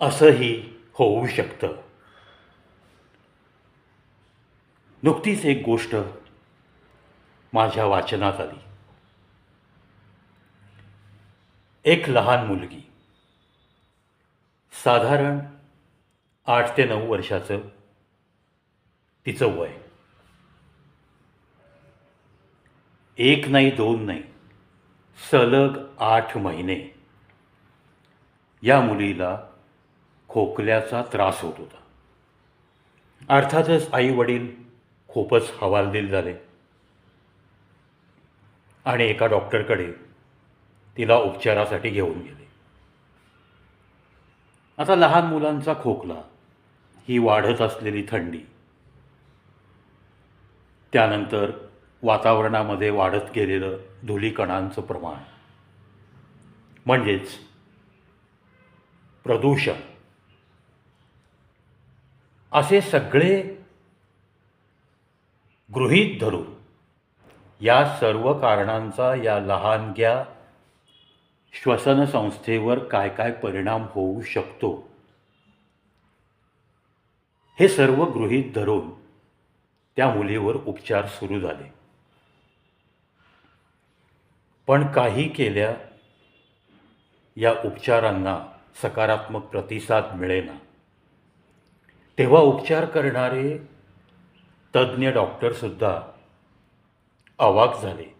असंही होऊ शकतं. नुकतीच एक गोष्ट माझ्या वाचनात आली. एक लहान मुलगी साधारण आठ ते नऊ वर्षाचं तिचं वय. एक नाही दोन नाही सलग आठ महिने. या मुलीला खोकल्याचा त्रास होत होता. अर्थातच आई वडील खूपच हवालदिल झाले. आणि एका डॉक्टरकडे तिला उपचारासाठी घेऊन गेले. आता लहान मुलांचा खोकला ही वाढत असलेली थंडी त्यानंतर वातावरणामध्ये वाढत गेलेलं धुलीकणांचं प्रमाण म्हणजेच प्रदूषण असे सगळे गृहीत धरून या सर्व कारणांचा या लहानग्या श्वसनसंस्थेवर काय काय परिणाम होऊ शकतो हे सर्व गृहीत धरून त्या मुलीवर उपचार सुरू झाले. पण काही केल्या या उपचारांना सकारात्मक प्रतिसाद मिळेना. तेव्हा उपचार करणारे तज्ज्ञ डॉक्टरसुद्धा अवाक झाले.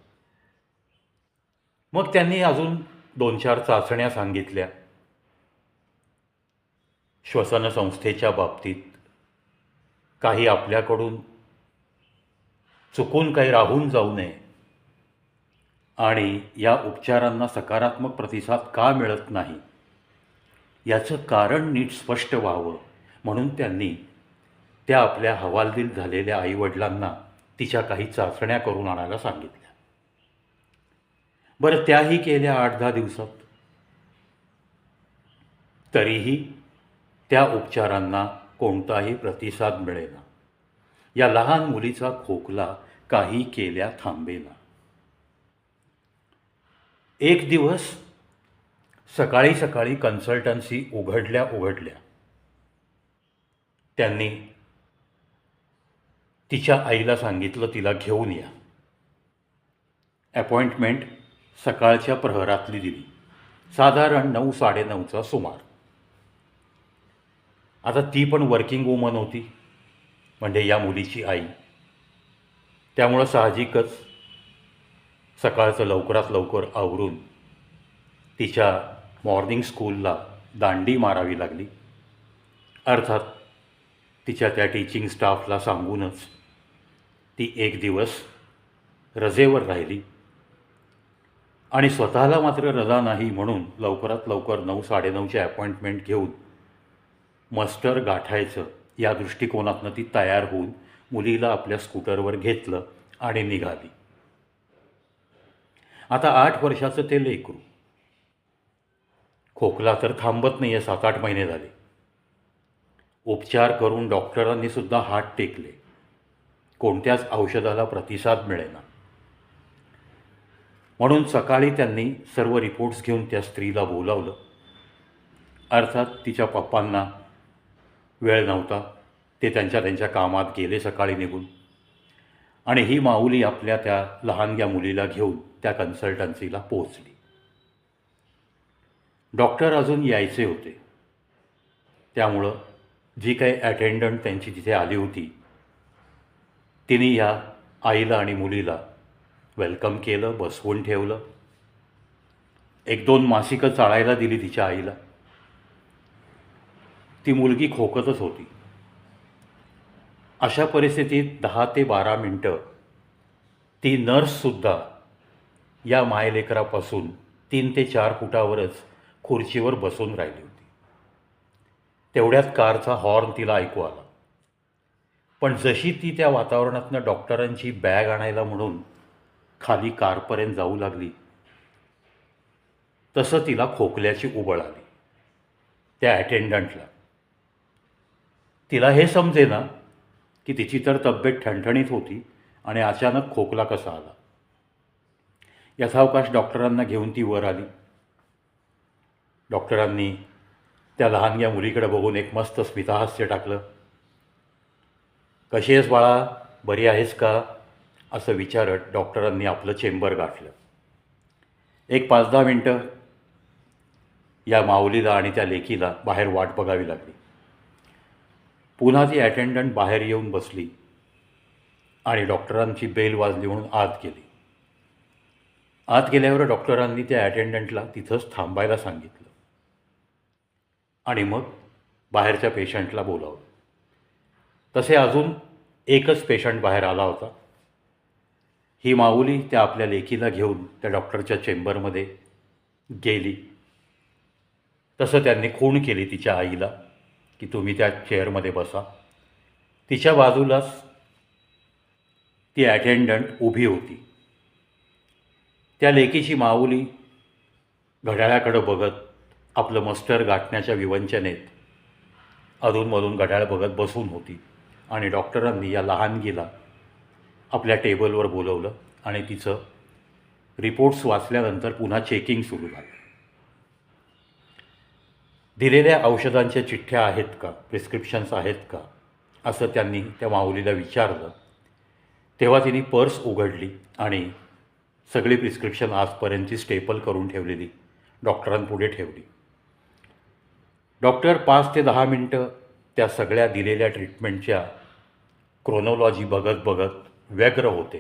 मग त्यांनी अजून दोन चार चाचण्या सांगितल्या. श्वसनसंस्थेच्या बाबतीत काही आपल्याकडून चुकून काही राहून जाऊ नये आणि या उपचारांना सकारात्मक प्रतिसाद का मिळत नाही? याचं कारण नीट स्पष्ट व्हावं. म्हणून त्यांनी त्या आपल्या हवालदिल झालेल्या आईवडिलांना तिच्या काही चाचण्या करून आणायला सांगितल्या. बरं त्याही केल्या आठ दहा दिवसात. तरीही त्या उपचारांना कोणताही प्रतिसाद मिळेना. या लहान मुलीचा खोकला काही केल्या थांबेना. एक दिवस सकाळी सकाळी कन्सल्टन्सी उघडल्या उघडल्या त्यांनी तिच्या आईला सांगितलं तिला घेऊन या. अपॉइंटमेंट सकाळच्या प्रहरातली दिली. साधारण नऊ साडेनऊचा सुमार. आता ती पण वर्किंग वुमन होती. म्हणजे या मुलीची आई. त्यामुळं साहजिकच सकाळचं लवकरात लवकर आवरून तिच्या मॉर्निंग स्कूलला दांडी मारावी लागली. अर्थात तिच्या त्या टीचिंग स्टाफला सांगूनच ती एक दिवस रजेवर राहिली. आणि स्वतःला मात्र रजा नाही म्हणून लवकरात लवकर नऊ साडेनऊची अपॉइंटमेंट घेऊन मस्टर गाठायचं या दृष्टिकोनातनं ती तयार होऊन मुलीला आपल्या स्कूटरवर घेतलं आणि निघाली. आता आठ वर्षाचं ते लेकरू. खोकला तर थांबत नाही आहे सात आठ महिने झाले. उपचार करून डॉक्टरांनीसुद्धा हात टेकले. कोणत्याच औषधाला प्रतिसाद मिळेना. म्हणून सकाळी त्यांनी सर्व रिपोर्ट्स घेऊन त्या स्त्रीला बोलावलं. अर्थात तिच्या पप्पांना वेळ नव्हता. ते त्यांच्या त्यांच्या कामात गेले सकाळी निघून. आणि ही माऊली आपल्या त्या लहानग्या मुलीला घेऊन त्या कन्सल्टन्सीला पोहोचली. डॉक्टर अजून यायचे होते. त्यामुळं जी काही अटेंडंट त्यांची तिथे आली होती तिने या आईला आणि मुलीला वेलकम केलं बसवून ठेवलं. एक दोन मासिकं चाळायला दिली तिच्या आईला. ती मुलगी खोकतच होती. अशा परिस्थितीत दहा ते बारा मिनटं ती नर्ससुद्धा या मायलेकरापासून तीन ते चार फुटावरच खुर्चीवर बसून राहिली तेवढ्याच कारचा हॉर्न तिला ऐकू आला. पण जशी ती त्या वातावरणातनं डॉक्टरांची बॅग आणायला म्हणून खाली कारपर्यंत जाऊ लागली तसं तिला खोकल्याची उबळ आली. त्या अटेंडंटला तिला हे समजे ना की तिची तर तब्येत ठणठणीत होती आणि अचानक खोकला कसा आला. यथावकाश डॉक्टरांना घेऊन ती वर आली. डॉक्टरांनी त्या लहानग्या मुलीकडे बघून एक मस्त स्मिताहास्य टाकलं. कशी आहेस बाळा? बरी आहेस का? असं विचारत डॉक्टरांनी आपलं चेंबर गाठलं. एक पाच दहा मिनटं या माऊलीला आणि त्या लेकीला बाहेर वाट बघावी लागली. पुन्हा ती अटेंडंट बाहेर येऊन बसली आणि डॉक्टरांची बेल वाजली म्हणून आत गेली. आत गेल्यावर डॉक्टरांनी त्या अटेंडंटला तिथंच थांबायला सांगितलं. आणि मग बाहेरच्या पेशंटला बोलावलं. तसे अजून एकच पेशंट बाहेर आला होता. ही माऊली त्या आपल्या लेकीला घेऊन त्या डॉक्टरच्या चेंबरमध्ये गेली. तसं त्यांनी खूण केली तिच्या आईला की तुम्ही त्या चेअरमध्ये बसा. तिच्या बाजूलाच ती अटेंडंट उभी होती. त्या लेकीची माऊली घड्याळाकडं बघत आपलं मस्टर गाठण्याच्या विवंचनेत अधूनमधून घड्याळ बघत बसून होती आणि डॉक्टरांनी या लहानगीला आपल्या टेबलवर बोलवलं आणि तिचं रिपोर्ट्स वाचल्यानंतर पुन्हा चेकिंग सुरू झालं. दिलेल्या औषधांच्या चिठ्ठ्या आहेत का? प्रिस्क्रिप्शन्स आहेत का? असं त्यांनी त्या माऊलीला विचारलं. तेव्हा तिने पर्स उघडली आणि सगळी प्रिस्क्रिप्शन आजपर्यंतची स्टेपल करून ठेवलेली डॉक्टरांपुढे ठेवली. डॉक्टर पाच ते दहा मिनटं त्या सगळ्या दिलेल्या ट्रीटमेंटच्या क्रोनोलॉजी बघत बघत व्यग्र होते.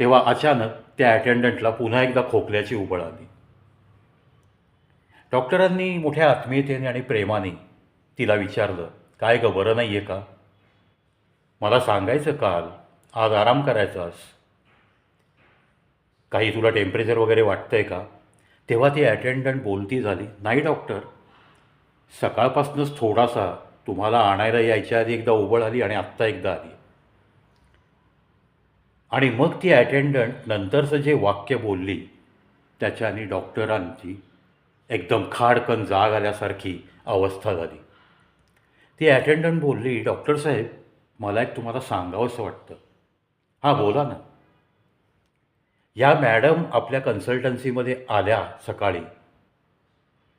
तेव्हा अचानक त्या अटेंडंटला पुन्हा एकदा खोकल्याची उबळ आली. डॉक्टरांनी मोठ्या आत्मीयतेने आणि प्रेमाने तिला विचारलं काय गं बरं नाही आहे का? मला सांगायचं काल आज आराम करायचास काही तुला टेम्परेचर वगैरे वाटतंय का? तेव्हा ती अटेंडंट बोलती झाली नाही डॉक्टर सकाळपासूनच थोडासा तुम्हाला आणायला यायच्या आधी एकदा उबळ आली आणि आत्ता एकदा आली. आणि मग ती अटेंडंट नंतरचं जे वाक्य बोलली त्याच्याने डॉक्टरांची एकदम खाडकन जाग आल्यासारखी अवस्था झाली. ती अटेंडंट बोलली डॉक्टर साहेब मला एक तुम्हाला सांगावंसं वाटतं. हां बोला ना. या मॅडम आपल्या कन्सल्टन्सीमध्ये आल्या सकाळी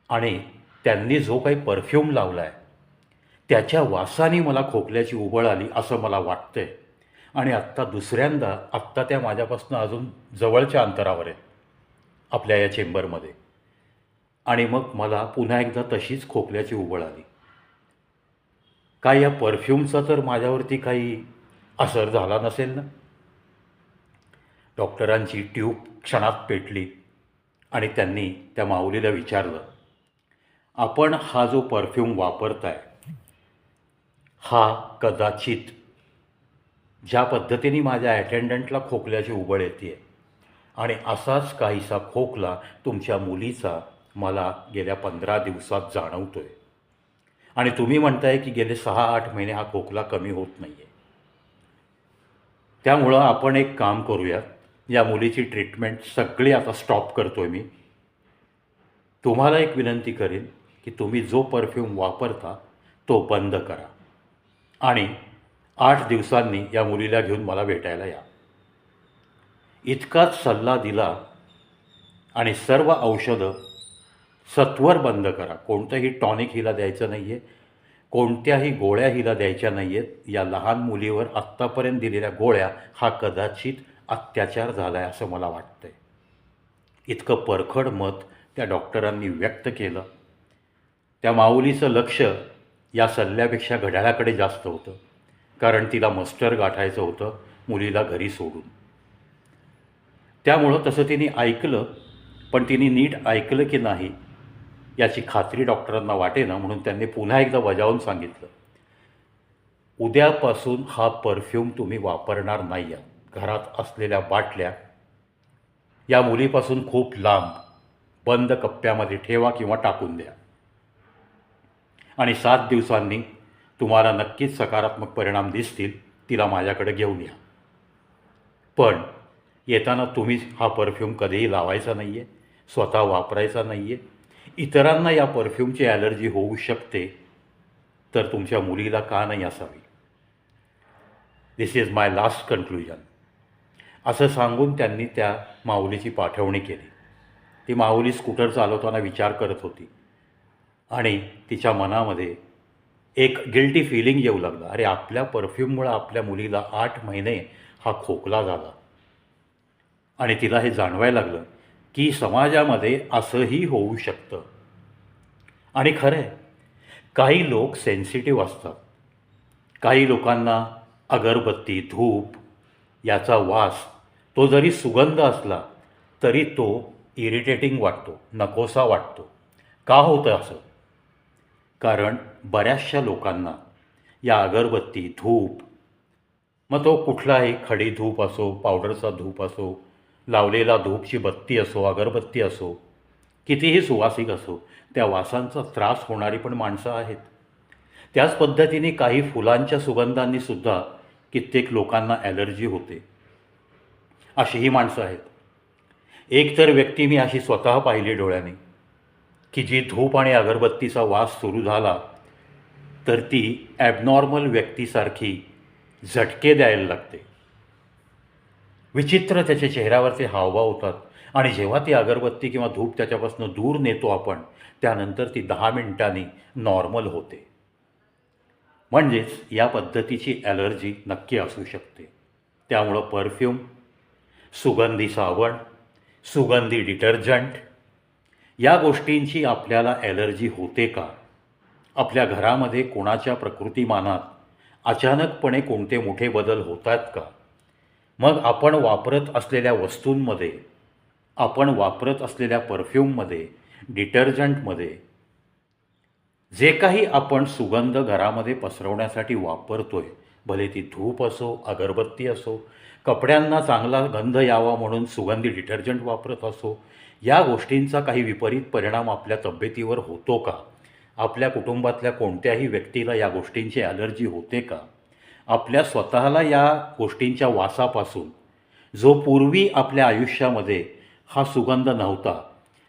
आणि त्यांनी जो काही परफ्यूम लावला आहे त्याच्या वासाने मला खोकल्याची उबळ आली असं मला वाटतंय. आणि आत्ता दुसऱ्यांदा आत्ता त्या माझ्यापासून अजून जवळच्या अंतरावर आहेत आपल्या या चेंबरमध्ये. आणि मग मला पुन्हा एकदा तशीच खोकल्याची उबळ आली. काय या परफ्यूमचा तर माझ्यावरती काही असर झाला नसेल ना? डॉक्टरांची ट्यूब क्षणात पेटली आणि त्यांनी त्या माऊलीला विचारलं आपण हा जो परफ्यूम वापरताय हा कदाचित ज्या पद्धतीने माझ्या अटेंडंटला खोकल्याची उबळ येते आणि असाच काहीसा खोकला तुमच्या मुलीचा मला गेल्या पंधरा दिवसात जाणवतोय. आणि तुम्ही म्हणताय की गेले सहा आठ महिने हा खोकला कमी होत नाही आहे त्यामुळं आपण एक काम करूयात. या मुलीची ट्रीटमेंट सगळी आता स्टॉप करतो आहे मी. तुम्हाला एक विनंती करेन. की तुम्ही जो परफ्यूम वापरता तो बंद करा. आणि आठ दिवसांनी या मुलीला घेऊन मला भेटायला या. इतकाच सल्ला दिला आणि सर्व औषधं सत्वर बंद करा. कोणतंही टॉनिक हिला द्यायचं नाही आहे कोणत्याही गोळ्या हिला द्यायच्या नाही आहेत या लहान मुलीवर आत्तापर्यंत दिलेल्या गोळ्या हा कदाचित अत्याचार झाला आहे असं मला वाटतं आहे इतकं परखड मत त्या डॉक्टरांनी व्यक्त केलं. त्या माऊलीचं लक्ष या सल्ल्यापेक्षा घड्याळाकडे जास्त होतं. कारण तिला मस्टर गाठायचं होतं मुलीला घरी सोडून. त्यामुळं तसं तिने ऐकलं पण तिने नीट ऐकलं की नाही याची खात्री डॉक्टरांना वाटे ना म्हणून त्यांनी पुन्हा एकदा बजावून सांगितलं. उद्यापासून हा परफ्यूम तुम्ही वापरणार नाही आहात घरात असलेल्या बाटल्या या मुलीपासून खूप लांब बंद कप्प्यामध्ये ठेवा किंवा टाकून द्या. आणि सात दिवसांनी तुम्हाला नक्कीच सकारात्मक परिणाम दिसतील तिला माझ्याकडे घेऊन या. पण येताना तुम्ही हा परफ्यूम कधीही लावायचा नाही आहे स्वतः वापरायचा नाही आहे इतरांना या परफ्यूमची ॲलर्जी होऊ शकते तर तुमच्या मुलीला का नाही असावी? This is my last conclusion असं सांगून त्यांनी त्या माऊलीची पाठवणी केली. ती माऊली स्कूटर चालवताना विचार करत होती. आणि तिच्या मनामध्ये एक गिल्टी फिलिंग येऊ लागलं. अरे आपल्या परफ्यूममुळं आपल्या मुलीला आठ महिने हा खोकला झाला. आणि तिला हे जाणवायला लागलं की समाजामध्ये असंही होऊ शकतं. आणि खरं आहे काही लोक सेन्सिटिव्ह असतात. काही लोकांना अगरबत्ती धूप याचा वास तो जरी सुगंध असला तरी तो इरिटेटिंग वाटतो नकोसा वाटतो. का होतं असं? कारण बऱ्याचशा लोकांना या अगरबत्ती धूप मग तो कुठलाही खडी धूप असो पावडरचा धूप असो लावलेला धूपची बत्ती असो अगरबत्ती असो कितीही सुवासिक असो त्या वासांचा त्रास होणारी पण माणसं आहेत. त्याच पद्धतीने काही फुलांच्या सुगंधांनी सुद्धा कित्येक लोकांना ॲलर्जी होते. अशीही माणसं आहेत. एक तर व्यक्ती मी अशी स्वतः पाहिली डोळ्याने. की जी धूप आणि अगरबत्तीचा वास सुरू झाला तर ती ॲबनॉर्मल व्यक्तीसारखी झटके द्यायला लागते. विचित्र त्याच्या चेहऱ्यावरचे हावभाव होतात आणि जेव्हा ती अगरबत्ती किंवा धूप त्याच्यापासून दूर नेतो आपण त्यानंतर ती दहा मिनिटांनी नॉर्मल होते. म्हणजेच या पद्धतीची ॲलर्जी नक्की असू शकते. त्यामुळं परफ्यूम सुगंधी साबण सुगंधी डिटर्जंट या गोष्टींची आपल्याला ॲलर्जी होते का? आपल्या घरामध्ये कोणाच्या प्रकृतीमानात अचानकपणे कोणते मोठे बदल होतात का? मग आपण वापरत असलेल्या वस्तूंमध्ये आपण वापरत असलेल्या परफ्यूममध्ये डिटर्जंटमध्ये जे काही आपण सुगंध घरामध्ये पसरवण्यासाठी वापरतोय भले ती धूप असो अगरबत्ती असो कपड्यांना चांगला गंध यावा म्हणून सुगंधी डिटर्जंट वापरत असो या गोष्टींचा काही विपरीत परिणाम आपल्या तब्येतीवर होतो का? आपल्या कुटुंबातल्या कोणत्याही व्यक्तीला या गोष्टींची ॲलर्जी होते का? आपल्या स्वतःला या गोष्टींच्या वासापासून जो पूर्वी आपल्या आयुष्यामध्ये हा सुगंध नव्हता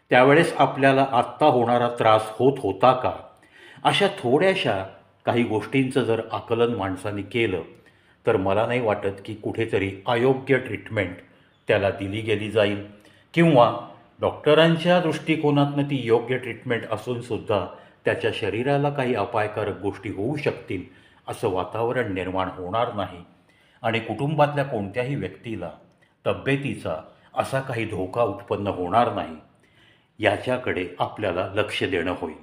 त्यावेळेस आपल्याला आत्ता होणारा त्रास होत होता का? अशा थोड्याशा काही गोष्टींचं जर आकलन माणसाने केलं तर मला नाही वाटत की कुठेतरी अयोग्य ट्रीटमेंट त्याला दिली गेली जाईल. किंवा डॉक्टरांच्या दृष्टिकोनातनं ती योग्य ट्रीटमेंट असूनसुद्धा त्याच्या शरीराला काही अपायकारक गोष्टी होऊ शकतील असं वातावरण निर्माण होणार नाही. आणि कुटुंबातल्या कोणत्याही व्यक्तीला तब्येतीचा असा काही धोका उत्पन्न होणार नाही याच्याकडे आपल्याला लक्ष देणं होईल.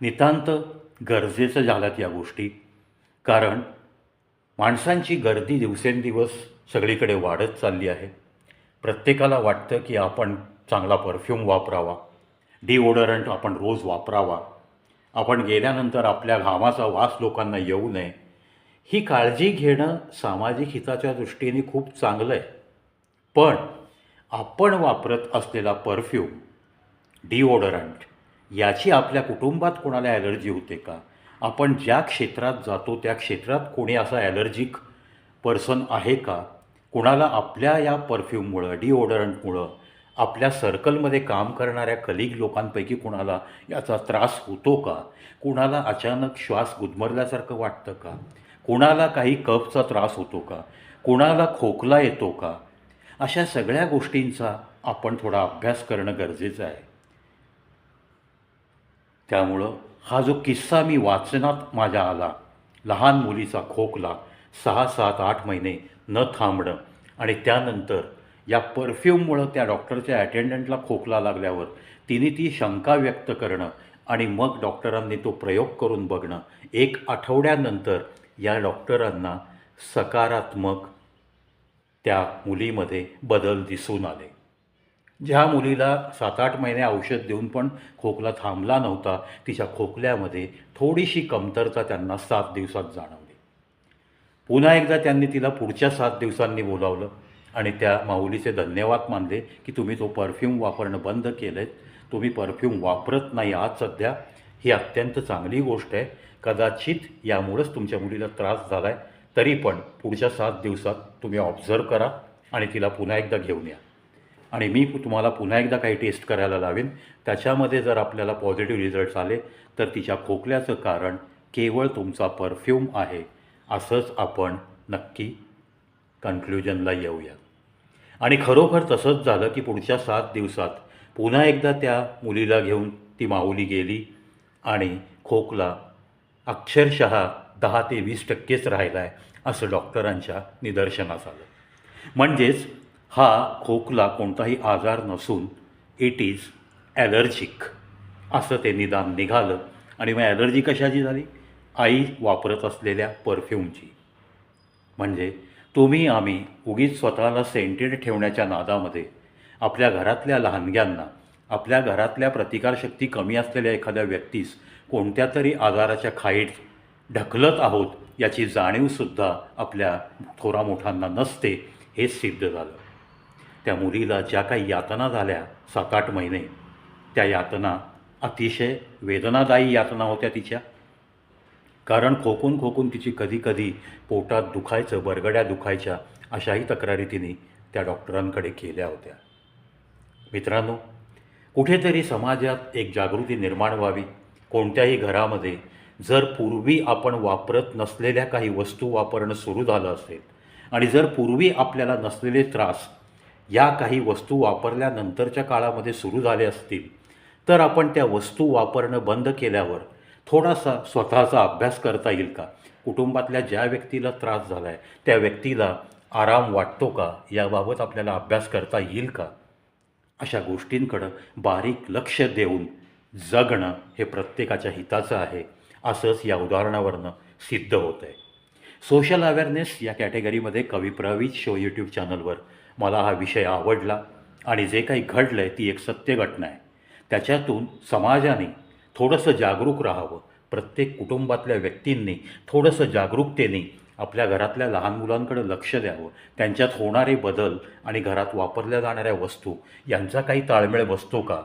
नितांत गरजेचं झाल्यात या गोष्टी. कारण माणसांची गर्दी दिवसेंदिवस सगळीकडे वाढत चालली आहे. प्रत्येकाला वाटतं की आपण चांगला परफ्यूम वापरावा डिओडरंट आपण रोज वापरावा. आपण गेल्यानंतर आपल्या घामाचा वास लोकांना येऊ नये. ही काळजी घेणं सामाजिक हिताच्या दृष्टीने खूप चांगलं आहे पण आपण वापरत असलेला परफ्यूम डिओडरंट याची आपल्या कुटुंबात कोणाला ॲलर्जी होते का? आपण ज्या क्षेत्रात जातो त्या क्षेत्रात कोणी असा ॲलर्जिक पर्सन आहे का? कुणाला आपल्या या परफ्यूममुळं डिओडरंटमुळं आपल्या सर्कलमध्ये काम करणाऱ्या कलिग लोकांपैकी कुणाला याचा त्रास होतो का? कुणाला अचानक श्वास गुदमरल्यासारखं वाटतं का? कुणाला काही कफचा त्रास होतो का? कुणाला खोकला येतो का? अशा सगळ्या गोष्टींचा आपण थोडा अभ्यास करणं गरजेचं आहे. त्यामुळं हा जो किस्सा मी वाचनात माझ्या आला लहान मुलीचा खोकला सहा सात आठ महिने न थांबणं आणि त्यानंतर या परफ्यूममुळं त्या डॉक्टरच्या अटेंडंटला खोकला लागल्यावर तिने ती शंका व्यक्त करणं आणि मग डॉक्टरांनी तो प्रयोग करून बघणं. एक आठवड्यानंतर या डॉक्टरांना सकारात्मक त्या मुलीमध्ये बदल दिसून आले. ज्या मुलीला सात आठ महिने औषध देऊन पण खोकला थांबला नव्हता तिच्या खोकल्यामध्ये थोडीशी कमतरता त्यांना सात दिवसात जाणवली. पुन्हा एकदा त्यांनी तिला पुढच्या सात दिवसांनी बोलावलं आणि त्या माऊलीचे धन्यवाद मानले की तुम्ही तो परफ्यूम वापरणं बंद केलं आहे तुम्ही परफ्यूम वापरत नाही आज सध्या. ही अत्यंत चांगली गोष्ट आहे. कदाचित यामुळंच तुमच्या मुलीला त्रास झाला आहे तरी पण पुढच्या सात दिवसात तुम्ही ऑब्झर्व करा आणि तिला पुन्हा एकदा घेऊन या. आणि मी तुम्हाला पुन्हा एकदा काही टेस्ट करायला लावेन. त्याच्यामध्ये जर आपल्याला पॉझिटिव्ह रिझल्ट्स आले तर तिच्या खोकल्याचं कारण केवळ तुमचा परफ्यूम आहे. असंच आपण नक्की कन्क्ल्युजनला येऊया. आणि खरोखर तसंच झालं की पुढच्या सात दिवसात पुन्हा एकदा त्या मुलीला घेऊन ती माऊली गेली आणि खोकला अक्षरशः दहा ते वीस टक्केच राहिला आहे असं डॉक्टरांच्या निदर्शनास आलं म्हणजेच हा खोकला कोणताही आजार नसून इट इज ॲलर्जिक असं ते निदान निघालं. आणि मग ॲलर्जी कशाची झाली? आई वापरत असलेल्या परफ्यूमची. म्हणजे तुम्ही आम्ही उगीच स्वतःला सेंटेड ठेवण्याच्या नादामध्ये आपल्या घरातल्या लहानग्यांना आपल्या घरातल्या प्रतिकारशक्ती कमी असलेल्या एखाद्या व्यक्तीस कोणत्या तरी आजाराच्या खाईत ढकलत आहोत याची जाणीवसुद्धा आपल्या थोरा मोठ्यांना नसते हेच सिद्ध झालं. त्या मुलीला ज्या काही यातना झाल्या सात आठ महिने त्या यातना अतिशय वेदनादायी यातना होत्या तिच्या. कारण खोकून खोकून तिची कधी कधी पोटात दुखायचं बरगड्या दुखायच्या अशाही तक्रारी तिने त्या डॉक्टरांकडे केल्या होत्या. मित्रांनो कुठेतरी समाजात एक जागृती निर्माण व्हावी. कोणत्याही घरामध्ये जर पूर्वी आपण वापरत नसलेल्या काही वस्तू वापरणं सुरू झालं असेल आणि जर पूर्वी आपल्याला नसलेले त्रास या काही वस्तू वापरल्यानंतरच्या काळामध्ये सुरू झाले असतील तर आपण त्या वस्तू वापरणं बंद केल्यावर थोडासा स्वतःचा अभ्यास करता येईल का? कुटुंबातल्या ज्या व्यक्तीला त्रास झाला आहे त्या व्यक्तीला आराम वाटतो का? याबाबत आपल्याला अभ्यास करता येईल का? अशा गोष्टींकडं बारीक लक्ष देऊन जगणं हे प्रत्येकाच्या हिताचं आहे असंच या उदाहरणावरनं सिद्ध होतं आहे सोशल अवेअरनेस या कॅटेगरीमध्ये कविप्रवीत शो यूट्यूब चॅनलवर मला हा विषय आवडला आणि जे काही घडलं आहे ती एक सत्य घटना आहे. त्याच्यातून समाजाने थोडंसं जागरूक राहावं. प्रत्येक कुटुंबातल्या व्यक्तींनी थोडंसं जागरूकतेने आपल्या घरातल्या लहान मुलांकडे लक्ष द्यावं. त्यांच्यात होणारे बदल आणि घरात वापरल्या जाणाऱ्या वस्तू यांचा काही ताळमेळ बसतो का?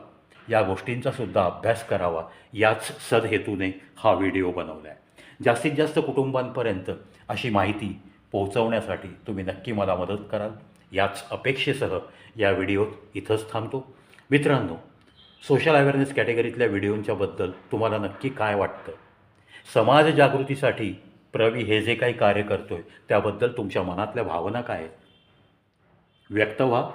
या गोष्टींचा सुद्धा अभ्यास करावा. याच सदहेतूने हा व्हिडिओ बनवला आहे जास्तीत जास्त कुटुंबांपर्यंत अशी माहिती पोहोचवण्यासाठी तुम्ही नक्की मला मदत कराल. याच अपेक्षेसह या व्हिडिओत इथंच थांबतो. मित्रांनो सोशल अवेअरनेस कॅटेगरीतल्या व्हिडिओंच्याबद्दल तुम्हाला नक्की काय वाटतं समाज जागृतीसाठी प्रवी हे जे काही कार्य करतो आहे त्याबद्दल तुमच्या मनातल्या भावना काय आहेत? व्यक्त व्हा.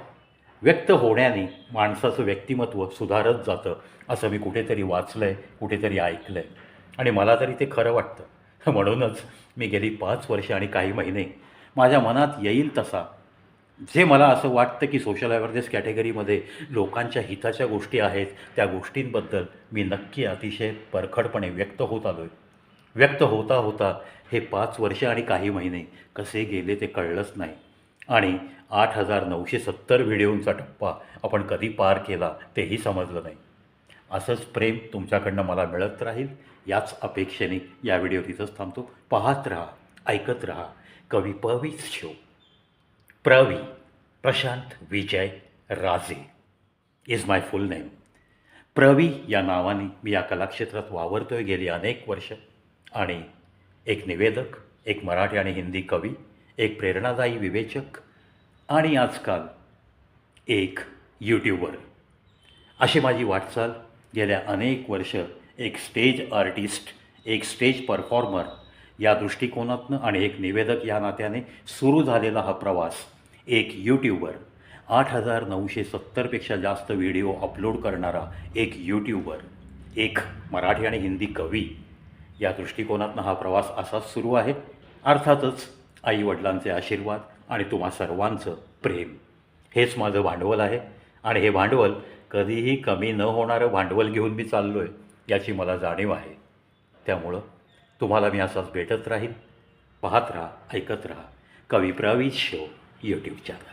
व्यक्त होण्याने माणसाचं व्यक्तिमत्व सुधारत जातं असं मी कुठेतरी वाचलं आहे कुठेतरी ऐकलं आहे आणि मला तरी ते खरं वाटतं. म्हणूनच मी गेली पाच वर्ष आणि काही महिने माझ्या मनात येईल तसा जे मला असं वाटतं की सोशल अवेअरनेस कॅटेगरीमध्ये लोकांच्या हिताच्या गोष्टी आहेत त्या गोष्टींबद्दल मी नक्की अतिशय परखडपणे व्यक्त होत आलो आहे व्यक्त होता होता हे पाच वर्ष आणि काही महिने कसे गेले ते कळलंच नाही. आणि आठ हजार नऊशे सत्तर व्हिडिओंचा टप्पा आपण कधी पार केला तेही समजलं नाही. असंच प्रेम तुमच्याकडनं मला मिळत राहील याच अपेक्षेने या व्हिडिओ तिथंच थांबतो. पाहत राहा ऐकत राहा. कवी पवीच show. Pravi Prashant Vijay Raje is my full name Pravi या नावाने मी या कलाक्षेत्रात वावरतोय गेली अनेक वर्ष. आणि एक निवेदक एक मराठी आणि हिंदी कवी एक प्रेरणादायी विवेचक आणि आजकाल एक यूट्यूबर अशी माझी वाटचाल गेल्या अनेक वर्ष एक स्टेज आर्टिस्ट एक स्टेज परफॉर्मर या दृष्टिकोनातनं आणि एक निवेदक या नात्याने सुरू झालेला हा प्रवास एक यूट्यूबर आठ हजार नऊशे सत्तरपेक्षा जास्त व्हिडिओ अपलोड करणारा एक यूट्यूबर एक मराठी आणि हिंदी कवी. या दृष्टिकोनातनं हा प्रवास असाच सुरू आहे. अर्थातच आईवडिलांचे आशीर्वाद आणि तुम्हा सर्वांचं प्रेम. हेच माझं भांडवल आहे. आणि हे भांडवल कधीही कमी न होणारं भांडवल घेऊन मी चाललो आहे याची मला जाणीव आहे. त्यामुळं तुम्हाला मी असाच भेटत राहीन. पाहत राहा ऐकत राहा. कवी प्रवीत शो यूट्यूब चॅनल